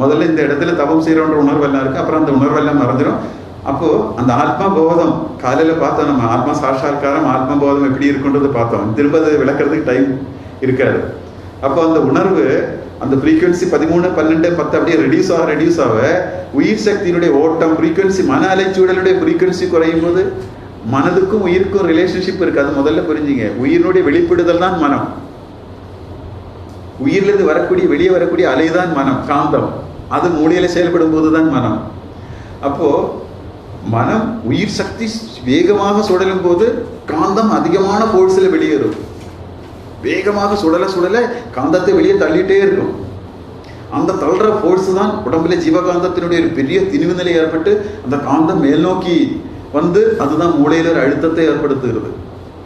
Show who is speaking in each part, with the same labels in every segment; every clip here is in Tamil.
Speaker 1: முதல்ல இந்த இடத்துல தவம் செய்கிறோன்ற உணர்வெல்லாம் இருக்குது அப்புறம் அந்த உணர்வெல்லாம் மறந்துடும் அப்போது அந்த ஆத்ம போதம் பார்த்தோம் நம்ம ஆத்மா சாட்சா்காரம் ஆத்ம போதம் எப்படி இருக்குன்றது பார்த்தோம். திரும்ப அதை விளக்குறதுக்கு டைம் இருக்காது. அப்போ அந்த உணர்வு அந்த ஃப்ரீக்வன்சி பதிமூணு பன்னெண்டு பத்து அப்படியே ரெடியூஸ் ஆக ரெடியூஸ் ஆக உயிர் சக்தியினுடைய ஓட்டம் ஃப்ரீக்வன்சி மன அலைச்சூழலுடைய ஃப்ரீக்வன்சி குறையும் போது மனதுக்கும் உயிருக்கும் ரிலேஷன்ஷிப் இருக்காது. அது முதல்ல புரிஞ்சுங்க. உயிரினுடைய வெளிப்படுதல் தான் மனம். உயிரிலிருந்து வரக்கூடிய வெளியே வரக்கூடிய அலைதான் மனம் காந்தம். அது மூளையில் செயல்படும் போது தான் மனம். அப்போ மனம் உயிர் சக்தி வேகமாக சுடலும் போது காந்தம் அதிகமான ஃபோர்ஸில் வெளியேறும். வேகமாக சுடலை சுடலை காந்தத்தை வெளியே தள்ளிட்டே இருக்கும். அந்த தள்ளுற ஃபோர்ஸ் தான் உடம்புல ஜீவகாந்தத்தினுடைய ஒரு பெரிய திணிவு நிலை ஏற்பட்டு அந்த காந்தம் மேல்நோக்கி வந்து அதுதான் மூளையில் ஒரு அழுத்தத்தை ஏற்படுத்துகிறது.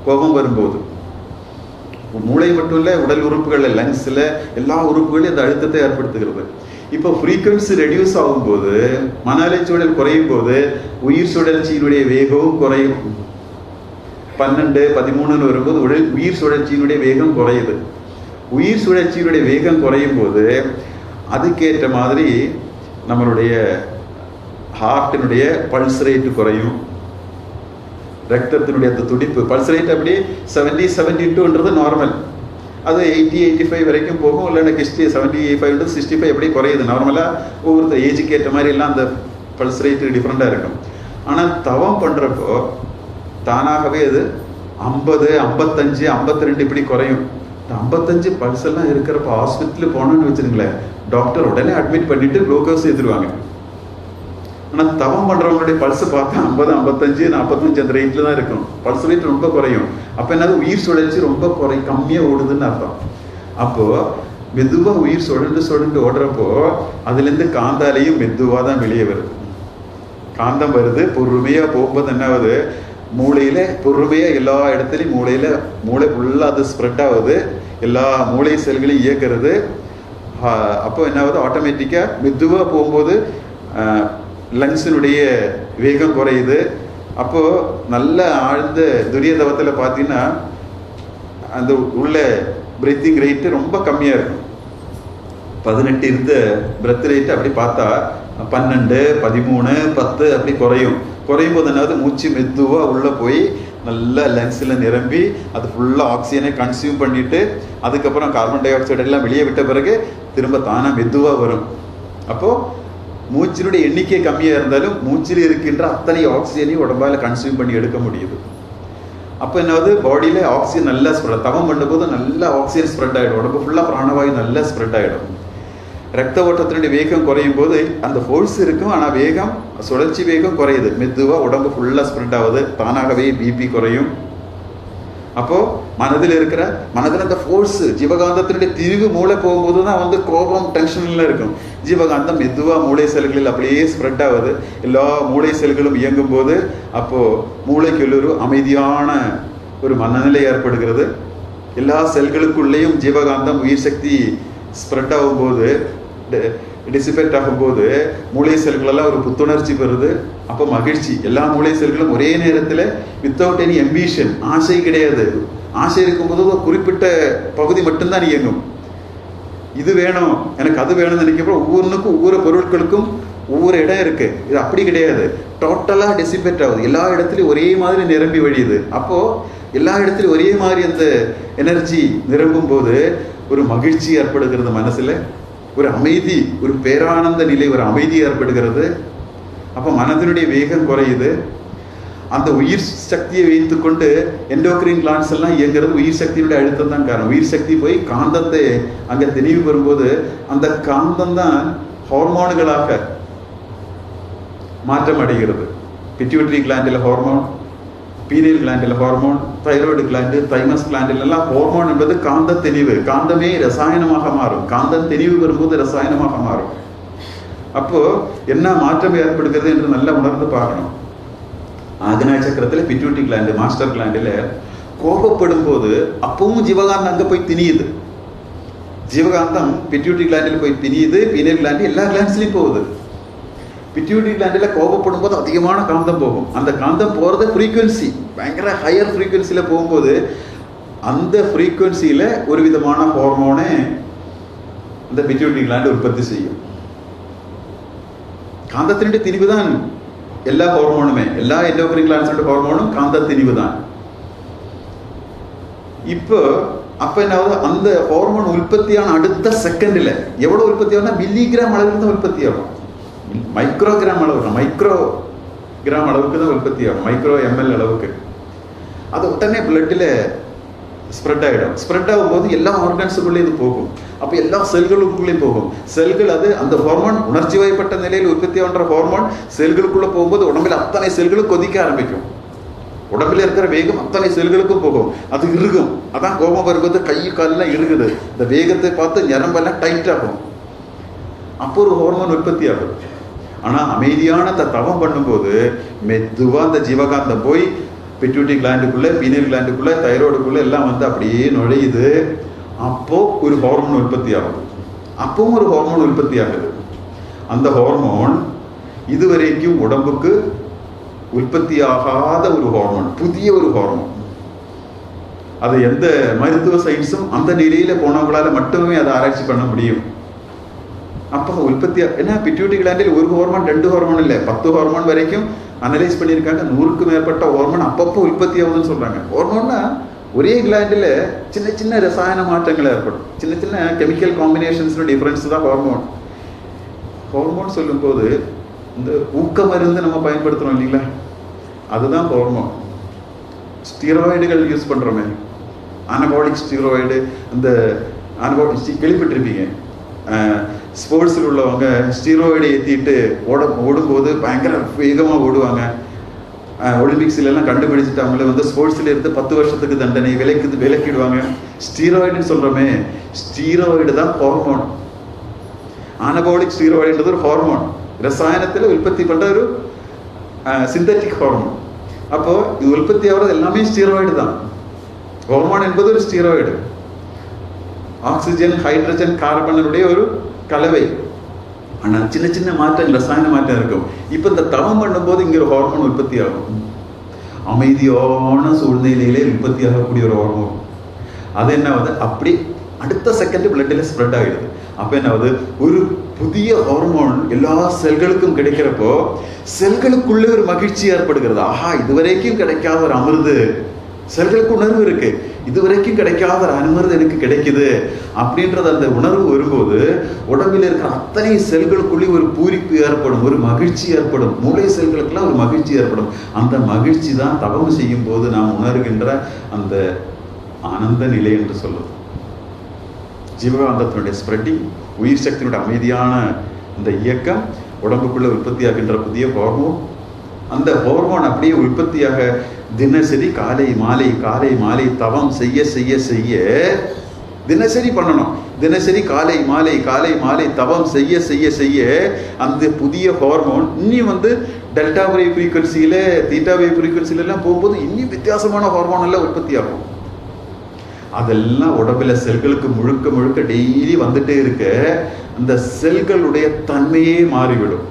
Speaker 1: கோபம் வரும்போது. மூளை மட்டும் இல்லை உடல் உறுப்புகளில் லங்ஸில் எல்லா உறுப்புகளையும் அந்த அழுத்தத்தை ஏற்படுத்துகிறது. இப்போ ஃப்ரீக்வன்சி ரெடியூஸ் ஆகும்போது மன அலைச்சூழல் குறையும் போது உயிர் சுழற்சியினுடைய வேகமும் குறையும். பன்னெண்டு பதிமூணுன்னு வரும்போது உடல் உயிர் சுழற்சியினுடைய வேகம் குறையுது. உயிர் சுழற்சியினுடைய வேகம் குறையும் போது அதுக்கேற்ற மாதிரி நம்மளுடைய ஹார்ட்டினுடைய பல்ஸ் ரேட்டு குறையும். ரத்தத்தினுடைய அந்த துடிப்பு. பல்ஸ் ரேட் அப்படி செவன்டி செவன்டி டூன்றது நார்மல் அது எயிட்டி எயிட்டி ஃபைவ் வரைக்கும் போகும். இல்லைன்னா sixty seventy five to sixty five எப்படி குறையுது. நார்மலாக ஒவ்வொருத்தர் ஏஜுக்கு ஏற்ற மாதிரி எல்லாம் அந்த பல்ஸ் ரேட்டு டிஃப்ரெண்ட்டாக இருக்கும். ஆனால் தவம் பண்ணுறப்போ தானாகவே அது ஐம்பது ஐம்பத்தஞ்சு ஐம்பத்தி ரெண்டு இப்படி குறையும். ஐம்பத்தஞ்சு பல்ஸ் எல்லாம் இருக்கிறப்ப ஹாஸ்பிட்டல் போனோன்னு வச்சுருங்களேன் டாக்டர் உடனே அட்மிட் பண்ணிட்டு குளுக்கோஸ் ஏற்றுருவாங்க ஆனால் தவம் பண்ணுறவங்களுடைய பல்ஸ் பார்த்தா ஐம்பது ஐம்பத்தஞ்சு நாற்பத்தஞ்சு அந்த ரேட்டில் தான் இருக்கும். பல்ஸ் ரேட் ரொம்ப குறையும். அப்போ என்னது? உயிர் சுழற்சி ரொம்ப குறை கம்மியாக ஓடுதுன்னு அர்த்தம். அப்போது மெதுவாக உயிர் சுழண்டு சுழண்டு ஓடுறப்போ அதுலேருந்து காந்தாலேயும் மெதுவாக தான் வெளியே வருது. காந்தம் வருது பொறுமையாக போகும்போது என்ன ஆகுது? மூளையில் பொறுமையாக எல்லா இடத்துலையும் மூளையில் மூளை ஃபுல்லாக அது ஸ்ப்ரெட் ஆகுது. எல்லா மூளை செல்களையும் இயக்கிறது. அப்போ என்ன ஆகுது? ஆட்டோமேட்டிக்காக மெதுவாக போகும்போது லங்ஸினுடைய வேகம் குறையுது. அப்போது நல்ல ஆழ்ந்த துரியதவத்தில் பார்த்தீங்கன்னா அந்த உள்ள பிரீத்திங் ரேட்டு ரொம்ப கம்மியாக இருக்கும். பதினெட்டு இருந்த பிரத் ரேட்டு அப்படி பார்த்தா பன்னெண்டு பதிமூணு பத்து அப்படி குறையும். குறையும் போது என்னது மூச்சு மெதுவாக உள்ளே போய் நல்லா லங்ஸில் நிரம்பி அது ஃபுல்லாக ஆக்சிஜனை கன்சியூம் பண்ணிவிட்டு அதுக்கப்புறம் கார்பன் டை ஆக்சைடு எல்லாம் வெளியே விட்ட பிறகு திரும்ப தானாக மெதுவாக வரும். அப்போது மூச்சினுடைய எண்ணிக்கை கம்மியாக இருந்தாலும் மூச்சில் இருக்கின்ற அத்தனை ஆக்சிஜனையும் உடம்பால் கன்சியூம் பண்ணி எடுக்க முடியுது. அப்போ என்னது பாடியில் ஆக்சிஜன் நல்லா ஸ்ப்ரெட் தவம் பண்ணும்போது நல்லா ஆக்சிஜன் ஸ்ப்ரெட் ஆகிடும் உடம்பு ஃபுல்லாக பிராணவாயு நல்லா ஸ்ப்ரெட் ஆகிடும் ரத்த ஓட்டத்தினுடைய வேகம் குறையும் போது அந்த ஃபோர்ஸ் இருக்கும். ஆனால் வேகம் சுழற்சி வேகம் குறையுது. மெதுவாக உடம்பு ஃபுல்லாக ஸ்ப்ரெட் ஆகுது. தானாகவே பிபி குறையும். அப்போ மனதில் இருக்கிற மனதில் அந்த ஃபோர்ஸ் ஜீவகாந்தத்தினுடைய திரிவு மூளை போகும்போது தான் வந்து கோபம் டென்ஷன்லாம் இருக்கும். ஜீவகாந்தம் மெதுவாக மூளை செல்களில் அப்படியே ஸ்ப்ரெட் ஆகுது. எல்லா மூளை செல்களும் இயங்கும் போது அப்போது மூளைக்கு ஒரு அமைதியான ஒரு மனநிலை ஏற்படுகிறது. எல்லா செல்களுக்குள்ளேயும் ஜீவகாந்தம் உயிர் சக்தி ஸ்ப்ரெட் ஆகும்போது டிசிபேட் ஆகும்போது மூளை செல்களெல்லாம் ஒரு புத்துணர்ச்சி பெறுது அப்போ மகிழ்ச்சி. எல்லா மூளை செல்களும் ஒரே நேரத்தில் வித்தவுட் எனி எம்பிஷன் ஆசை கிடையாது. ஆசை இருக்கும்போது ஒரு குறிப்பிட்ட பகுதி மட்டும்தான் இயங்கும். இது வேணும் எனக்கு அது வேணும்னு நினைக்கிறப்ப ஒவ்வொன்றுக்கும் ஒவ்வொரு பொருட்களுக்கும் ஒவ்வொரு இடம் இருக்குது இது அப்படி கிடையாது. டோட்டலாக டெசிபேட் ஆகுது. எல்லா இடத்துலையும் ஒரே மாதிரி நிரம்பி வழியுது. அப்போது எல்லா இடத்துலையும் ஒரே மாதிரி அந்த எனர்ஜி நிரம்பும் போது ஒரு மகிழ்ச்சி ஏற்படுகிறது மனசில். ஒரு அமைதி ஒரு பேரானந்த நிலை ஒரு அமைதி ஏற்படுகிறது. அப்போ மனதினுடைய வேகம் குறையுது. அந்த உயிர் சக்தியை வைத்துக்கொண்டு எண்டோக்ரின் கிளான்ஸ் எல்லாம் இயங்குறது உயிர் சக்தியினுடைய அழுத்தம் தான் காரணம். உயிர் சக்தி போய் காந்தத்தை அங்கே தெளிவு வரும்போது அந்த காந்தம் தான் ஹார்மோன்களாக மாற்றம் அடைகிறது பிட்யூட்ரி கிளாண்டில் ஹார்மோன் பீரியல் கிளாண்டில் ஹார்மோன் தைராய்டு கிளாண்டு தைமஸ் கிளாண்டில் எல்லாம் ஹார்மோன் என்பது காந்த தெளிவு. காந்தமே ரசாயனமாக மாறும். காந்தம் தெளிவு வரும்போது ரசாயனமாக மாறும். அப்போ என்ன மாற்றம் ஏற்படுகிறது என்று நல்லா உணர்ந்து பார்க்கணும். ஆக்னா சக்கரத்தில் பிட்யூட்டி கிளாண்டு மாஸ்டர் கிளாண்டில் கோபப்படும் போது அப்பவும் ஜீவகாந்தம் அங்கே போய் திணியுது. ஜீவகாந்தம் பிட்யூட்டி கிளாண்டில் போய் திணியுது பீனியல் கிளாண்டு எல்லா கிளாண்ட்ஸ்லையும் போகுது. பிட்யூட்டி கிளாண்டில் கோபப்படும் போது அதிகமான காந்தம் போகும். அந்த காந்தம் போகிறது ஃப்ரீக்குவென்சி பயங்கர ஹையர் ஃப்ரீக்குவென்சியில் போகும்போது அந்த ஃப்ரீக்குவென்சியில் ஒரு விதமான ஹார்மோனை அந்த பிட்யூட்டி கிளாண்டு உற்பத்தி செய்யும். காந்தத்தினுடைய திணிவு தான் எல்லா ஹார்மோனுமே எல்லா எண்டோக்ரின் கிளான்ஸோட ஹார்மோனும் காந்த திணிவு தான். இப்போ அப்ப என்னாவது அந்த ஹார்மோன் உற்பத்தியான அடுத்த செகண்ட்ல எவ்வளோ உற்பத்தி ஆகும்னா மில்லிகிராம் மலையில்தான் உற்பத்தி ஆகும். மைக்ரோ கிராம் அளவுக்கு மைக்ரோ கிராம் அளவுக்கு தான் உற்பத்தி ஆகும். மைக்ரோ எம்எல் அளவுக்கு. அது உடனே பிளட்டில் ஸ்ப்ரெட் ஆகிடும் ஸ்ப்ரெட் ஆகும்போது எல்லா ஆர்கன்ஸுக்குள்ளே இது போகும். அப்போ எல்லா செல்களுக்குள்ளேயும் போகும். செல்கள் அது அந்த ஹார்மோன் உணர்ச்சி வயப்பட்ட நிலையில் உற்பத்தி ஆகின்ற ஹார்மோன் செல்களுக்குள்ளே போகும்போது உடம்பில் அத்தனை செல்களும் கொதிக்க ஆரம்பிக்கும். உடம்புல இருக்கிற வேகம் அத்தனை செல்களுக்கும் போகும். அது இறுகும். அதான் கோபம் வரும்போது கை காலெல்லாம் இறுகுது. இந்த வேகத்தை பார்த்து ñரம்பெல்லாம் டைட் ஆகும். அப்போ ஒரு ஹார்மோன் உற்பத்தி ஆகும். ஆனால் அமைதியான அந்த தவம் பண்ணும்போது மெதுவாக அந்த ஜீவகாந்தம் போய் பிட்யூட்டி கிளாண்டுக்குள்ளே பீனியல் கிளாண்டுக்குள்ளே தைரோடுக்குள்ளே எல்லாம் வந்து அப்படியே நுழையுது. அப்போ ஒரு ஹார்மோன் உற்பத்தி ஆகுது. அப்பவும் ஒரு ஹார்மோன் உற்பத்தி ஆகுது. அந்த ஹார்மோன் இதுவரைக்கும் உடம்புக்கு உற்பத்தி ஆகாத ஒரு ஹார்மோன் புதிய ஒரு ஹார்மோன் அது எந்த மருத்துவ சயின்ஸும் அந்த நிலையில் போனவங்களால மட்டுமே அதை ஆராய்ச்சி பண்ண முடியும். அப்போ உற்பத்தி ஏன்னா பிட்யூட்டி கிளாண்டில் ஒரு ஹார்மோன் ரெண்டு ஹார்மோன் இல்லை. பத்து ஹார்மோன் வரைக்கும் அனலைஸ் பண்ணியிருக்காங்க. நூறுக்கு மேற்பட்ட ஹார்மோன் அப்பப்போ உற்பத்தி ஆகுதுன்னு சொல்கிறாங்க ஹார்மோன்னா ஒரே கிளாண்டில் சின்ன சின்ன ரசாயன மாற்றங்கள் ஏற்படும். சின்ன சின்ன கெமிக்கல் காம்பினேஷன்ஸில் டிஃப்ரென்ஸ் தான் ஹார்மோன் ஹார்மோன் சொல்லும்போது இந்த ஊக்க மருந்து நம்ம பயன்படுத்துகிறோம் இல்லைங்களா? அதுதான் ஹார்மோன் ஸ்டீராய்டுகள் யூஸ் பண்ணுறோமே அனபாலிக் ஸ்டீராய்டு இந்த அனபாலிக் கேள்விப்பட்டிருப்பீங்க. ஸ்போர்ட்ஸில் உள்ளவங்க ஸ்டீரோய்டை ஏற்றிட்டு ஓட ஓடும்போது பயங்கர வேகமாக ஓடுவாங்க. ஒலிம்பிக்ஸ்லாம் கண்டுபிடிச்சிட்டாங்களே கண்டுபிடிச்சிட்டு வந்து ஸ்போர்ட்ஸில் இருந்து பத்து வருஷத்துக்கு தண்டனை விலக்கு விலக்கிடுவாங்க. ஸ்டீராய்டுன்னு சொல்கிறோமே ஸ்டீராய்டு தான் ஹார்மோன் ஆனபாலிக் ஸ்டீராய்டுன்றது ஒரு ஹார்மோன் ரசாயனத்தில் உற்பத்தி பண்ணுற ஒரு சிந்தட்டிக் ஹார்மோன் அப்போ இது உற்பத்தி ஆகிறது எல்லாமே ஸ்டீராய்டு தான். ஹார்மோன் என்பது ஒரு ஸ்டீராய்டு ஆக்சிஜன் ஹைட்ரஜன் கார்பனுடைய ஒரு கலவை. ஆனால் சின்ன சின்ன மாற்றம் ரசாயன மாற்றம் இருக்கும். இப்போ இந்த தவம் பண்ணும்போது இங்கே ஒரு ஹார்மோன் உற்பத்தி ஆகும் அமைதியான சூழ்நிலையிலே உற்பத்தி ஆகக்கூடிய ஒரு ஹார்மோன் அது என்ன ஆகுது அப்படி அடுத்த செகண்ட் பிளட்டில் ஸ்ப்ரெட் ஆகிடுது அப்போ என்ன ஆகுது ஒரு புதிய ஹார்மோன் எல்லா செல்களுக்கும் கிடைக்கிறப்போ செல்களுக்குள்ளே ஒரு மகிழ்ச்சி ஏற்படுகிறது. ஆஹா இதுவரைக்கும் கிடைக்காத ஒரு அமிர்து. செல்களுக்கு உணர்வு இருக்குது இதுவரைக்கும் கிடைக்காத ஒரு அனுமதி எனக்கு கிடைக்குது அப்படின்றது அந்த உணர்வு வரும்போது உடம்பில் இருக்கிற அத்தனை செல்களுக்குள்ளே ஒரு பூரிப்பு ஏற்படும் ஒரு மகிழ்ச்சி ஏற்படும் மூளை செல்களுக்கெல்லாம் ஒரு மகிழ்ச்சி ஏற்படும். அந்த மகிழ்ச்சி தான் தவம் செய்யும் போது நாம் உணர்கின்ற அந்த ஆனந்த நிலை என்று சொல்லுவோம். ஜீவகாந்தத்தினுடைய ஸ்ப்ரெட்டிங் உயிர் சக்தியினுடைய அமைதியான இந்த இயக்கம் உடம்புக்குள்ள உற்பத்தியாகின்ற புதிய ஹார்மோன் அந்த ஹோர்மோன் அப்படியே உற்பத்தியாக தினசரி காலை மாலை காலை மாலை தவம் செய்ய செய்ய செய்ய தினசரி பண்ணணும். தினசரி காலை மாலை காலை மாலை தவம் செய்ய செய்ய செய்ய அந்த புதிய ஹார்மோன் இன்னி வந்து டெல்டா வை ஃப்ரீக்வன்சியில தீட்டா வை ஃப்ரீக்வன்சியில போகும்போது இன்னும் வித்தியாசமான ஹார்மோன் எல்லாம் உற்பத்தி ஆகும். அதெல்லாம் உடம்புல செல்களுக்கு முழுக்க முழுக்க டெய்லி வந்துட்டே இருக்க அந்த செல்களுடைய தன்மையே மாறிவிடும்.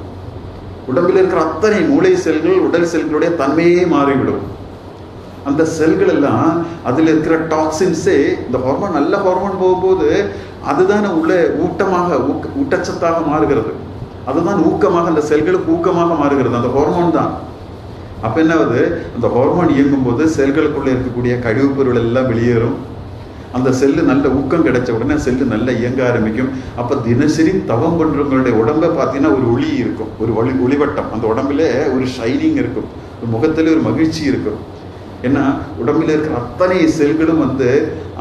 Speaker 1: உடம்பில் இருக்கிற அத்தனை மூளை செல்கள் உடல் செல்களுடைய தன்மையே மாறிவிடும். அந்த செல்கள் எல்லாம் அதில் இருக்கிற டாக்ஸின்ஸே இந்த ஹார்மோன் நல்ல ஹார்மோன் போகும்போது அதுதான் உள்ள ஊட்டமாக ஊக்க ஊட்டச்சத்தாக மாறுகிறது. அதுதான் ஊக்கமாக அந்த செல்களுக்கு ஊக்கமாக மாறுகிறது. அந்த ஹார்மோன் தான். அப்போ என்னாவது அந்த ஹார்மோன் இயங்கும் போது இருக்கக்கூடிய கழிவுப் பொருள் எல்லாம் வெளியேறும். அந்த செல்லு நல்ல ஊக்கம் கிடைச்ச உடனே செல்லு நல்லா இயங்க ஆரம்பிக்கும். அப்போ தினசரி தவம் பண்ணுறவங்களுடைய உடம்பை பார்த்தீங்கன்னா ஒரு ஒளி இருக்கும். ஒரு ஒளி ஒளிவட்டம். அந்த உடம்புல ஒரு ஷைனிங் இருக்கும். ஒரு முகத்தில் ஒரு மகிழ்ச்சி இருக்கும். ஏன்னா உடம்பில் இருக்கிற அத்தனை செல்களும் வந்து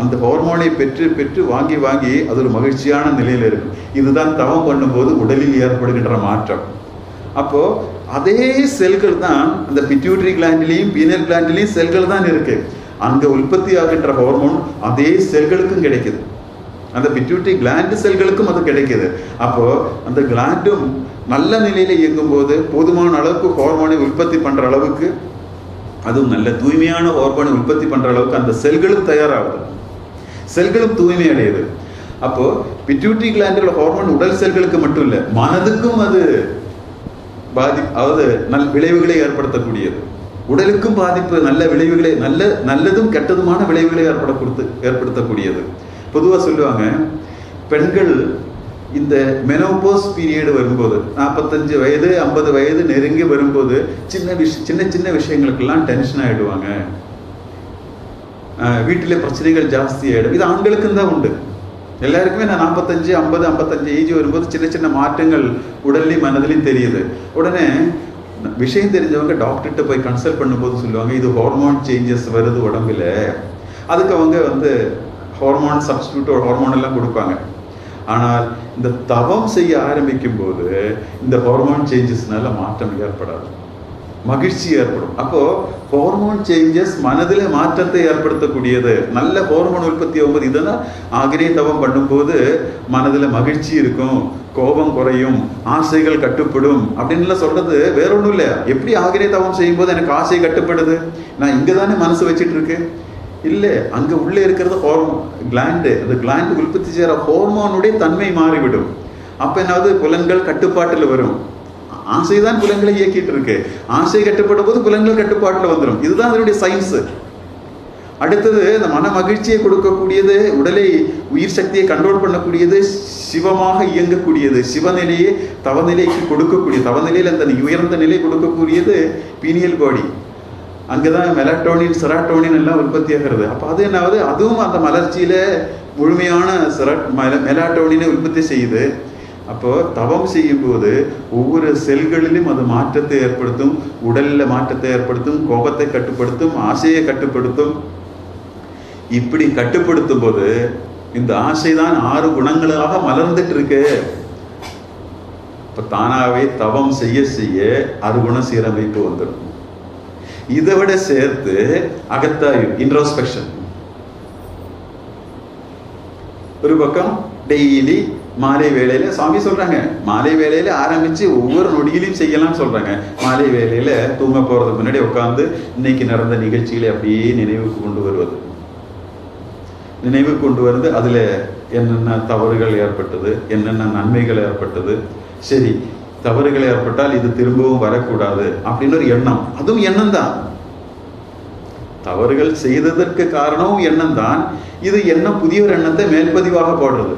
Speaker 1: அந்த ஹோர்மோனை பெற்று பெற்று வாங்கி வாங்கி அது ஒரு மகிழ்ச்சியான நிலையில் இருக்கும். இதுதான் தவம் பண்ணும்போது உடலில் ஏற்படுகின்ற மாற்றம். அப்போ அதே செல்கள் தான் அந்த பிட்யூட்ரி கிளாண்டிலையும் பீனல் கிளாண்டிலையும் செல்கள் தான் இருக்குது அந்த உற்பத்தி ஆகின்ற ஹார்மோன் அதே செல்களுக்கும் கிடைக்குது. அந்த பிட்யூட்டி கிளாண்டு செல்களுக்கும் அது கிடைக்குது. அப்போ அந்த கிளாண்டும் நல்ல நிலையில் இயங்கும்போது போதுமான அளவுக்கு ஹார்மோனை உற்பத்தி பண்ணுற அளவுக்கு அதுவும் நல்ல தூய்மையான ஹார்மோனை உற்பத்தி பண்ணுற அளவுக்கு அந்த செல்களும் தயாராகுது. செல்களும் தூய்மை அடையுது. அப்போ பிட்யூட்டி கிளாண்டில் ஹார்மோன் உடல் செல்களுக்கு மட்டும் இல்லை மனதுக்கும் அது பாதி அதாவது நல் விளைவுகளை ஏற்படுத்தக்கூடியது. உடலுக்கும் பாதிப்பு நல்ல விளைவுகளை நல்ல நல்லதும் கெட்டதுமான விளைவுகளை ஏற்பட கொடுத்து ஏற்படுத்தக்கூடியது. பொதுவாக சொல்லுவாங்க பெண்கள் இந்த மெனோபோஸ் பீரியடு வரும்போது நாற்பத்தஞ்சு வயது ஐம்பது வயது நெருங்கி வரும்போது சின்ன விஷ சின்ன சின்ன விஷயங்களுக்கெல்லாம் டென்ஷன் ஆயிடுவாங்க. ஆஹ் வீட்டிலே பிரச்சனைகள் ஜாஸ்தி ஆகிடும் இது ஆண்களுக்கும் தான் உண்டு. எல்லாருக்குமே நான் நாற்பத்தஞ்சு ஐம்பது ஐம்பத்தஞ்சு ஏஜ் வரும்போது சின்ன சின்ன மாற்றங்கள் உடல்லையும் மனதிலையும் தெரியுது. உடனே விஷயம் தெரிஞ்சவங்க டாக்டர்கிட்ட போய் கன்சல்ட் பண்ணும்போது சொல்லுவாங்க இது ஹார்மோன் சேஞ்சஸ் வருது உடம்புல. அதுக்கு அவங்க வந்து ஹார்மோன் சப்ஸ்டியூட் ஹார்மோன் எல்லாம் கொடுப்பாங்க. ஆனால் இந்த தவம் செய்ய ஆரம்பிக்கும் போது இந்த ஹார்மோன் சேஞ்சஸ்னால மாற்றம் ஏற்படாது. மகிழ்ச்சி ஏற்படும் அப்போ ஹோர்மோன் சேஞ்சஸ் மனதில் மாற்றத்தை ஏற்படுத்தக்கூடியது நல்ல ஹோர்மோன் உற்பத்தி ஆகும்போது இதெல்லாம் ஆகிரே தவம் பண்ணும்போது மனதில் மகிழ்ச்சி இருக்கும் கோபம் குறையும் ஆசைகள் கட்டுப்படும் அப்படின்லாம் சொல்றது வேற ஒன்றும் இல்லை எப்படி ஆகிரே தவம் செய்யும்போது எனக்கு ஆசை கட்டுப்படுது நான் இங்கே தானே மனசு வச்சுட்டு இருக்கேன் இல்லை அங்கே உள்ளே இருக்கிறது ஹோர்மோன் கிளாண்டு அந்த கிளாண்டு உற்பத்தி செய்கிற ஹோர்மோனுடைய தன்மை மாறிவிடும் அப்போ என்னாவது புலன்கள் கட்டுப்பாட்டில் வரும் ஆசைதான் புலன்களை இயக்கிட்டு இருக்கு ஆசை கட்டுப்படும் போது புலன்கள் கட்டுப்பாட்டில் வந்துடும் இதுதான் அதனுடைய சயின்ஸ் அடுத்தது இந்த மன மகிழ்ச்சியை கொடுக்கக்கூடியது உடலை உயிர் சக்தியை கண்ட்ரோல் பண்ணக்கூடியது சிவமாக இயங்கக்கூடியது சிவநிலையை தவநிலைக்கு கொடுக்கக்கூடிய தவநிலையில் அந்த உயர்ந்த நிலை கொடுக்கக்கூடியது பீனியல் பாடி அங்கதான் மெலட்டோனின் செராட்டோனின் எல்லாம் உற்பத்தி ஆகிறது. அப்போ அது என்னாவது? அதுவும் அந்த மலர்ச்சியில முழுமையான செரா மெலாட்டோனினை உற்பத்தி செய்யுது. அப்போ தவம் செய்யும் போது ஒவ்வொரு செல்களிலும் அது மாற்றத்தை ஏற்படுத்தும் உடல்ல மாற்றத்தை ஏற்படுத்தும் கோபத்தை கட்டுப்படுத்தும் ஆசையை கட்டுப்படுத்தும். இப்படி கட்டுப்படுத்தும் போது இந்த ஆசைதான் ஆறு குணங்களாக மலர்ந்துட்டு இருக்கு இப்ப தானாவே தவம் செய்ய செய்ய ஆறு குண சீரமைப்பு வந்துடும். இதை விட சேர்த்து அகத்தாயு இன்ட்ரோஸ்பெக்ஷன் ஒரு பக்கம் டெய்லி மாலை வேலையில சாமி சொல்றாங்க. மாலை வேலையில ஆரம்பிச்சு ஒவ்வொரு நொடியிலையும் செய்யலாம் சொல்றாங்க. மாலை வேலையில தூங்க போறதுக்கு முன்னாடி உட்காந்து இன்னைக்கு நடந்த நிகழ்ச்சிகளை அப்படியே நினைவுக்கு கொண்டு வருவது. நினைவு கொண்டு வருது. அதுல என்னென்ன தவறுகள் ஏற்பட்டது? என்னென்ன நன்மைகள் ஏற்பட்டது? சரி தவறுகள் ஏற்பட்டால் இது திரும்பவும் வரக்கூடாது அப்படின்னு ஒரு எண்ணம். அதுவும் எண்ணம் தான் தவறுகள் செய்ததற்கு காரணமும் எண்ணம் தான் இது எண்ணம் புதிய ஒரு எண்ணத்தை மேல்பதிவாக போடுறது.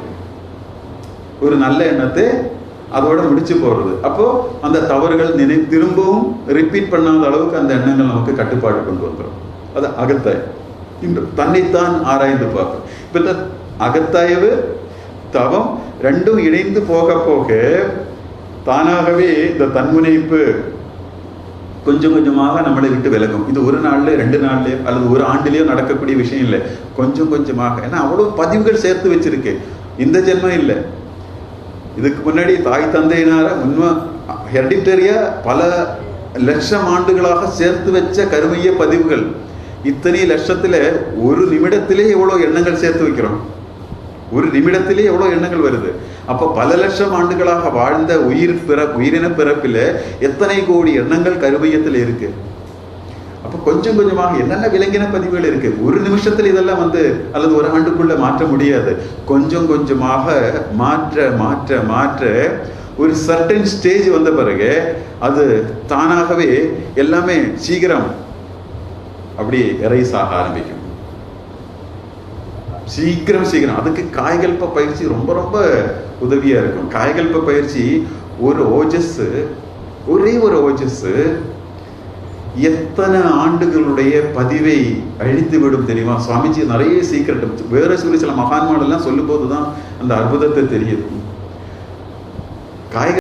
Speaker 1: ஒரு நல்ல எண்ணத்தை அதோட முடிச்சு போடுறது அப்போ அந்த தவறுகள் நினை திரும்பவும் ரிப்பீட் பண்ணாத அளவுக்கு அந்த எண்ணங்கள் நமக்கு கட்டுப்பாடு கொண்டு வந்துடும் அது அகத்தாய். இன்று தன்னைத்தான் ஆராய்ந்து பார்க்கும் இப்போ இந்த அகத்தாய்வு தவம் ரெண்டும் இணைந்து போக போக தானாகவே இந்த தன்முனைப்பு கொஞ்சம் கொஞ்சமாக நம்மளை விட்டு விலகும். இது ஒரு நாள்லேயே ரெண்டு நாள்லயோ அல்லது ஒரு ஆண்டுலேயோ நடக்கக்கூடிய விஷயம் இல்லை. கொஞ்சம் கொஞ்சமாக. ஏன்னா அவ்வளோ பதிவுகள் சேர்த்து வச்சிருக்கு இந்த ஜென்மம் இல்லை. இதுக்கு முன்னாடி தாய் தந்தையினார உண்மை ஹெரிடிட்டரியா பல லட்சம் ஆண்டுகளாக சேர்த்து வச்ச கருமைய பதிவுகள். இத்தனை லட்சத்துல ஒரு நிமிடத்திலே எவ்வளவு எண்ணங்கள் சேர்த்து வைக்கிறோம்? ஒரு நிமிடத்திலே எவ்வளவு எண்ணங்கள் வருது? அப்போ பல லட்சம் ஆண்டுகளாக வாழ்ந்த உயிர் பிற உயிரின பிறப்பில் எத்தனை கோடி எண்ணங்கள் கருமையத்தில் இருக்கு? அப்போ கொஞ்சம் கொஞ்சமாக என்னென்ன விலங்கின பதிவுகள் இருக்கு? ஒரு நிமிஷத்தில் இதெல்லாம் வந்து அல்லது ஒரு ஆண்டுக்குள்ள மாற்ற முடியாது. கொஞ்சம் கொஞ்சமாக மாற்ற மாற்ற மாற்ற ஒரு சர்டன் ஸ்டேஜ் வந்த பிறகு அது தானாகவே எல்லாமே சீக்கிரம் அப்படி எரைஸ் ஆக ஆரம்பிக்கும். சீக்கிரம் சீக்கிரம். அதுக்கு காய்கல்ப பயிற்சி ரொம்ப ரொம்ப உதவியாக இருக்கும். காய்கல்ப பயிற்சி ஒரு ஓஜஸ் ஒரே ஒரு ஓஜஸ் எத்தனை ஆண்டுகளுடைய பதிவை அழித்து விடும் தெரியுமா? சுவாமிஜி நிறைய சீக்கிரட் வேற சொல்லி சில மகான்மாடெல்லாம் சொல்லும் போதுதான் அந்த அற்புதத்தை தெரியுது. காய்கறி